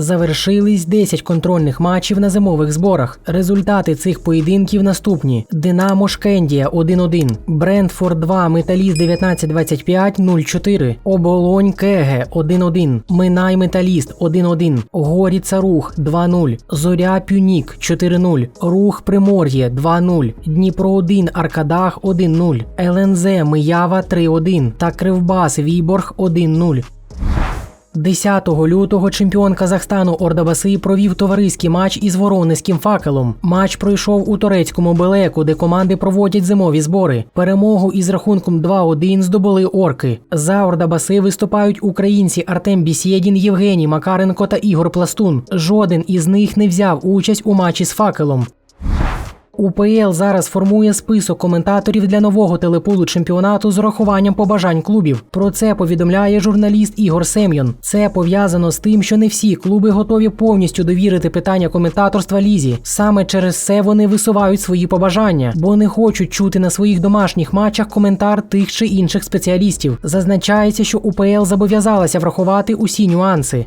Завершились 10 контрольних матчів на зимових зборах. Результати цих поєдинків наступні: Динамо Шкендія 1-1, Брентфорд 2, Металіст 1925 0-4, Оболонь Кеге 1-1, Минай Металіст 1-1, Горіца Рух 2-0, Зоря Пюнік 4-0, Рух Примор'є 2-0, Дніпро 1 Аркадах 1-0, ЛНЗ Миява 3-1 та Кривбас Віборг 1-0. 10 лютого чемпіон Казахстану Ордабаси провів товариський матч із Воронезьким факелом. Матч пройшов у турецькому Белеку, де команди проводять зимові збори. Перемогу із рахунком 2-1 здобули орки. За Ордабаси виступають українці Артем Бісєдін, Євгеній Макаренко та Ігор Пластун. Жоден із них не взяв участь у матчі з факелом. УПЛ зараз формує список коментаторів для нового телепулу чемпіонату з урахуванням побажань клубів. Про це повідомляє журналіст Ігор Сем'йон. Це пов'язано з тим, що не всі клуби готові повністю довірити питання коментаторства лізі. Саме через це вони висувають свої побажання, бо не хочуть чути на своїх домашніх матчах коментар тих чи інших спеціалістів. Зазначається, що УПЛ зобов'язалася врахувати усі нюанси.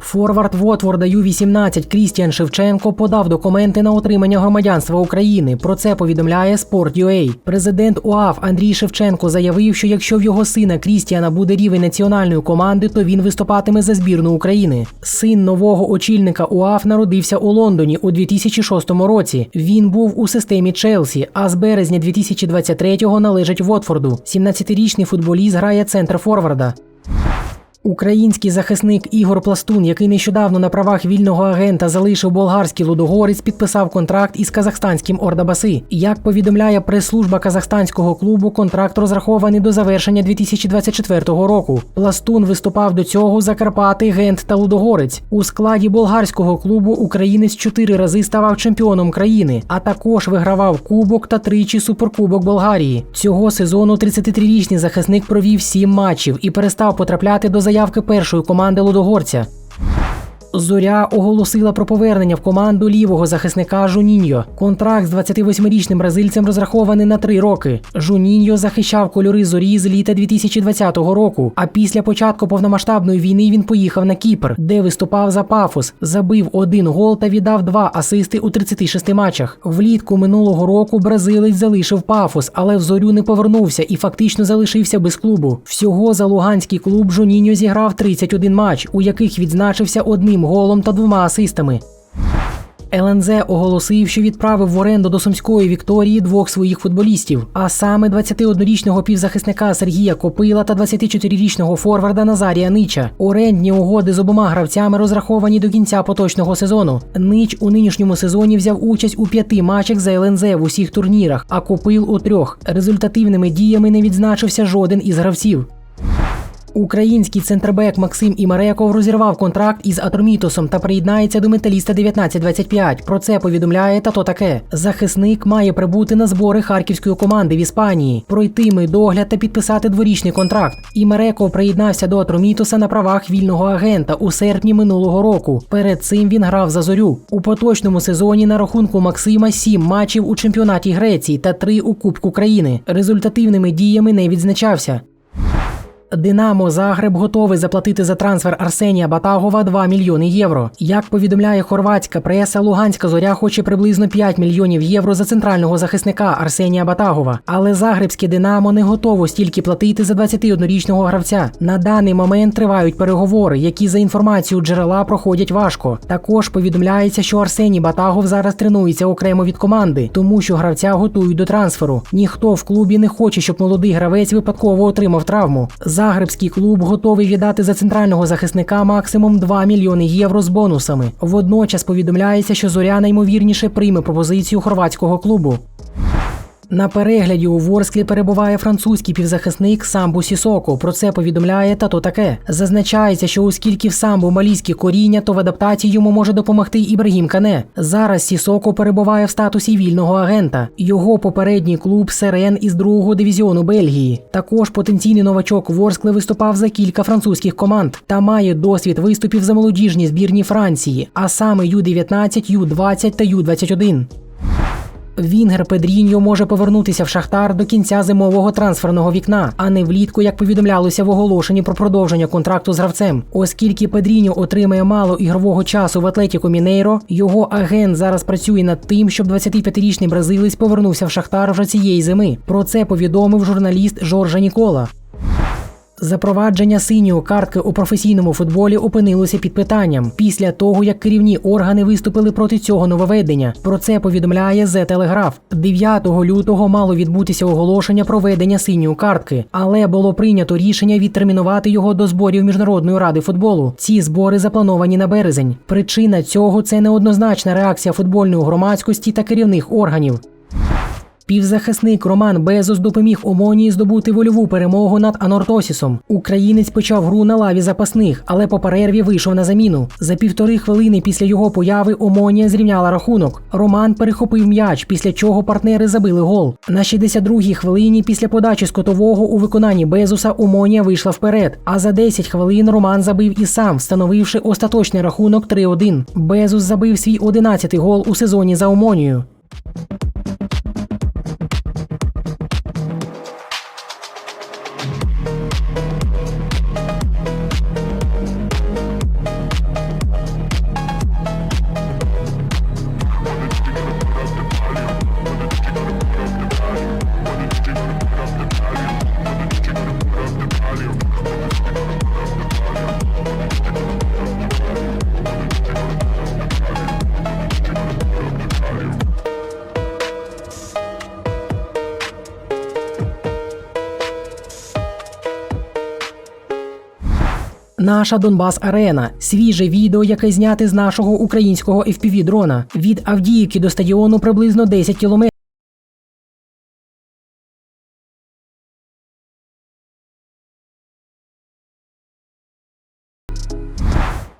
Форвард Вотворда Ю-18 Крістіан Шевченко подав документи на отримання громадянства України. Про це повідомляє Sport.ua. Президент УАФ Андрій Шевченко заявив, що якщо в його сина Крістіана буде рівень національної команди, то він виступатиме за збірну України. Син нового очільника УАФ народився у Лондоні у 2006 році. Він був у системі Челсі, а з березня 2023-го належить Вотфорду. 17-річний футболіст грає центр Форварда. Український захисник Ігор Пластун, який нещодавно на правах вільного агента залишив болгарський лудогорець, підписав контракт із казахстанським Ордабаси. Як повідомляє прес-служба казахстанського клубу, контракт розрахований до завершення 2024 року. Пластун виступав до цього за Карпати, Гент та Лудогорець. У складі болгарського клубу українець чотири рази ставав чемпіоном країни, а також вигравав кубок та тричі суперкубок Болгарії. Цього сезону 33-річний захисник провів сім матчів і перестав потрапляти до заявки першої команди Лудогорця. Зоря оголосила про повернення в команду лівого захисника Жуніньо. Контракт з 28-річним бразильцем розрахований на три роки. Жуніньо захищав кольори зорі з літа 2020 року. А після початку повномасштабної війни він поїхав на Кіпр, де виступав за пафос, забив один гол та віддав два асисти у 36 матчах. Влітку минулого року бразилець залишив пафос, але в зорю не повернувся і фактично залишився без клубу. Всього за луганський клуб Жуніньо зіграв 31 матч, у яких відзначився одним голом та двома асистами. ЛНЗ оголосив, що відправив в оренду до Сумської Вікторії двох своїх футболістів, а саме 21-річного півзахисника Сергія Копила та 24-річного форварда Назарія Нича. Орендні угоди з обома гравцями розраховані до кінця поточного сезону. Нич у нинішньому сезоні взяв участь у п'яти матчах за ЛНЗ в усіх турнірах, а Копил у трьох. Результативними діями не відзначився жоден із гравців. Український центрбек Максим Імареков розірвав контракт із Атромітосом та приєднається до металіста 1925. Про це повідомляє тато таке. Захисник має прибути на збори харківської команди в Іспанії, пройти медогляд та підписати дворічний контракт. Імареков приєднався до Атромітоса на правах вільного агента у серпні минулого року. Перед цим він грав за зорю. У поточному сезоні на рахунку Максима сім матчів у чемпіонаті Греції та три у Кубку країни. Результативними діями не відзначався. Динамо Загреб готовий заплатити за трансфер Арсенія Батагова 2 мільйони євро. Як повідомляє хорватська преса, Луганська зоря хоче приблизно 5 мільйонів євро за центрального захисника Арсенія Батагова. Але Загребське Динамо не готово стільки платити за 21-річного гравця. На даний момент тривають переговори, які за інформацією джерела проходять важко. Також повідомляється, що Арсеній Батагов зараз тренується окремо від команди, тому що гравця готують до трансферу. Ніхто в клубі не хоче, щоб молодий гравець випадково отримав травму. Загребський клуб готовий віддати за центрального захисника максимум 2 мільйони євро з бонусами. Водночас повідомляється, що зоря наймовірніше прийме пропозицію хорватського клубу. На перегляді у Ворсклі перебуває французький півзахисник Самбу Сісоко. Про це повідомляє тато таке. Зазначається, що оскільки в самбу малійські коріння, то в адаптації йому може допомогти Ібрагім Кане. Зараз Сісоко перебуває в статусі вільного агента. Його попередній клуб Серен із другого дивізіону Бельгії. Також потенційний новачок Ворскли виступав за кілька французьких команд та має досвід виступів за молодіжні збірні Франції, а саме Ю-19, Ю-20 та Ю-21. Вінгер Педріньо може повернутися в Шахтар до кінця зимового трансферного вікна, а не влітку, як повідомлялося в оголошенні про продовження контракту з гравцем. Оскільки Педріньо отримає мало ігрового часу в Атлетіко Мінейро, його агент зараз працює над тим, щоб 25-річний бразилець повернувся в Шахтар вже цієї зими. Про це повідомив журналіст Жоржа Нікола. Запровадження синьої картки у професійному футболі опинилося під питанням після того, як керівні органи виступили проти цього нововведення. Про це повідомляє The Telegraph. 9 лютого мало відбутися оголошення про введення синьої картки, але було прийнято рішення відтермінувати його до зборів міжнародної ради футболу. Ці збори заплановані на березень. Причина цього це неоднозначна реакція футбольної громадськості та керівних органів. Півзахисник Роман Безос допоміг Омонії здобути вольову перемогу над Анортосісом. Українець почав гру на лаві запасних, але по перерві вийшов на заміну. За півтори хвилини після його появи Омонія зрівняла рахунок. Роман перехопив м'яч, після чого партнери забили гол. На 62-й хвилині після подачі з котового у виконанні Безуса Омонія вийшла вперед. А за 10 хвилин Роман забив і сам, встановивши остаточний рахунок 3-1. Безус забив свій 11-й гол у сезоні за Омонію. Наша Донбас Арена свіже відео, яке зняте з нашого українського fpv дрона від Авдіївки до стадіону приблизно 10 кілометрів.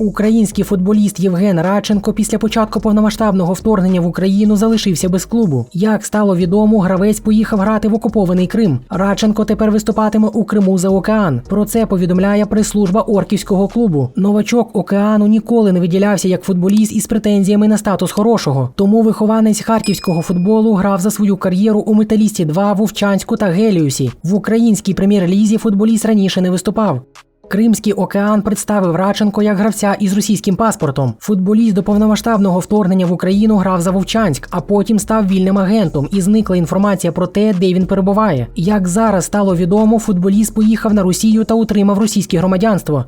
Український футболіст Євген Радченко після початку повномасштабного вторгнення в Україну залишився без клубу. Як стало відомо, гравець поїхав грати в окупований Крим. Радченко тепер виступатиме у Криму за океан. Про це повідомляє прес-служба Орківського клубу. Новачок океану ніколи не виділявся як футболіст із претензіями на статус хорошого. Тому вихованець харківського футболу грав за свою кар'єру у металісті 2 Вовчанську та Геліусі. В українській прем'єр-лізі футболіст раніше не виступав. Кримський океан представив Радченко як гравця із російським паспортом. Футболіст до повномасштабного вторгнення в Україну грав за Вовчанськ, а потім став вільним агентом і зникла інформація про те, де він перебуває. Як зараз стало відомо, футболіст поїхав на Росію та отримав російське громадянство.